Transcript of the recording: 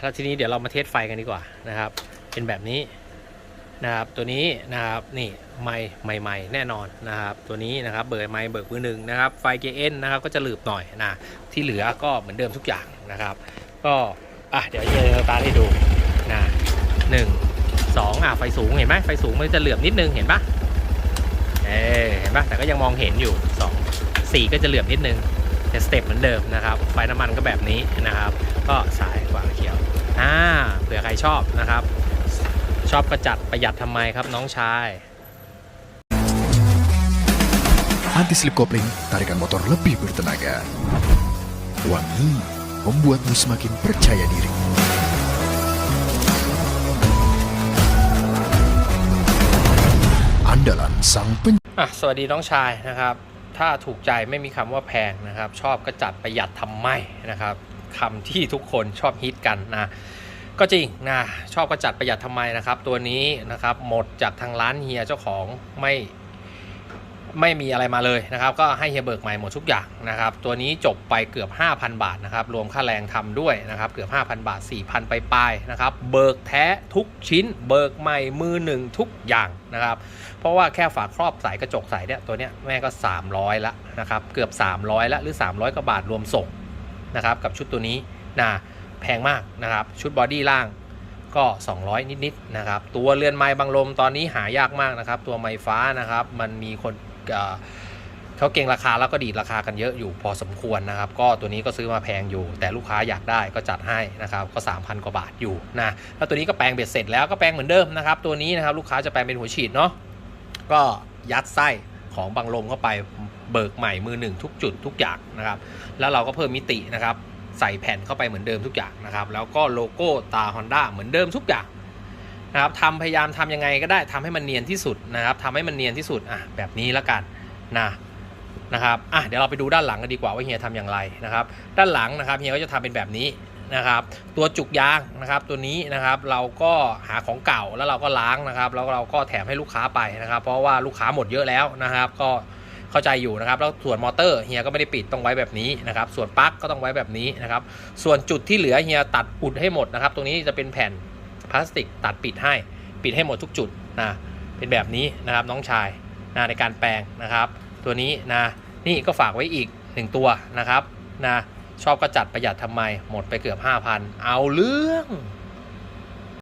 แล้วทีนี้เดี๋ยวเรามาเทสไฟกันดีกว่านะครับ เป็นแบบนี้นะครับตัวนี้นะครับนี่ไม้ใหม่ๆแน่นอนนะครับ ตัวนี้นะครับเบิร์ไม้เบิกมือหนึ่งนะครับไฟเกเอ็นนะครับก็จะหลืบหน่อยนะที่เหลือก็เหมือนเดิมทุกอย่างนะครับ ก็อะเดี๋ยวจะสตาให้ดูนะหนึ่งสองอะไฟสูงเห็นไหมไฟสูงมันจะเหลือบนิดนึงเห็นปะเออเห็นปะแต่ก็ยังมองเห็นอยู่สองสี่ก็จะเหลือบนิดนึง แต่สเต็ปเหมือนเดิมนะครับ ไฟน้ำมันก็แบบนี้นะครับ ก็สายขวาเขียวอ่าเผื่อใครชอบนะครับ ชอบประจัดประหยัดทำไมครับน้องชาย Anti slip kopling, tarikan motor lebih bertenaga. Wangi membuatmu semakin percaya diri. Andalan sang pen อะสวัสดีน้องชายนะครับ ถ้าถูกใจไม่มีคำว่าแพงนะครับ ชอบก็จัดประหยัดทำไมนะครับคำที่ทุกคนชอบฮิตกันนะก็จริงนะชอบก็จัดประหยัดทำไมนะครับ ตัวนี้นะครับหมดจากทางร้านเฮียเจ้าของไม่ ไม่มีอะไรมาเลยนะครับ ก็ให้เฮียเบิกใหม่หมดทุกอย่างนะครับ ตัวนี้จบไปเกือบ 5,000 บาทนะครับ รวมค่าแรงทำด้วยนะครับ เกือบ 5,000 บาท 4,000 ไปปลายนะครับ เบิกแท้ทุกชิ้น เบิกใหม่มือหนึ่งทุกอย่างนะครับ เพราะว่าแค่ฝาครอบสายกระจกใสเนี่ยตัวเนี้ยแม่ก็ 300ละนะครับ เกือบ 300ละหรือ 300กว่าบาทรวมส่งนะครับ กับชุดตัวนี้นะแพงมากนะครับ ชุดบอดี้ล่างก็ 200 นิดๆนะครับ ตัวเรือนไม้บางลมตอนนี้หายากมากนะครับ ตัวไม้ฟ้านะครับ มันมีคน เขาเก่งราคาแล้วก็ดีดราคากันเยอะอยู่พอสมควรนะครับ ก็ตัวนี้ก็ซื้อมาแพงอยู่ แต่ลูกค้าอยากได้ก็จัดให้นะครับก็ 3,000 กว่าบาทอยู่นะแล้วตัวนี้ก็แปลงเบ็ดเสร็จแล้วก็แปลงเหมือนเดิมนะครับตัวนี้นะครับลูกค้าจะแปลงเป็นหัวฉีดเนาะก็ยัดไส้ของบังลมเข้าไปเบิกใหม่มือหนึ่งทุกจุดทุกอย่างนะครับ แล้วเราก็เพิ่มมิตินะครับ ใส่แผ่นเข้าไปเหมือนเดิมทุกอย่างนะครับ แล้วก็โลโก้ตา Honda เหมือนเดิมทุกอย่าง นะครับทำพยายามทำยังไงก็ได้ทำให้มันเนียนที่สุดนะครับทำให้มันเนียนที่สุดอะแบบนี้แล้วกันนะนะครับอะเดี๋ยวเราไปดูด้านหลังกันดีกว่าว่าเฮียทำอย่างไรนะครับ ด้านหลังนะครับเฮียก็จะทำเป็นแบบนี้นะครับ ตัวจุกยางนะครับตัวนี้นะครับเราก็หาของเก่าแล้วเราก็ล้างนะครับ แล้วเราก็แถมให้ลูกค้าไปนะครับ เพราะว่าลูกค้าหมดเยอะแล้วนะครับ ก็เข้าใจอยู่นะครับ แล้วส่วนมอเตอร์เฮียก็ไม่ได้ปิดต้องไว้แบบนี้นะครับ ส่วนปลั๊กก็ต้องไว้แบบนี้นะครับ ส่วนจุดที่เหลือเฮียตัดอุดให้หมดนะครับ ตรงนี้จะเป็นแผ่น พลาสติกตัดปิดให้ ปิดให้หมดทุกจุดนะเป็นแบบนี้นะครับน้องชายนะในการแปลงนะครับ ตัวนี้นะนี่ก็ฝากไว้อีกหนึ่งตัวนะครับนะชอบก็จัดประหยัดทำไมหมดไปเกือบ 5,000 เอาเรื่อง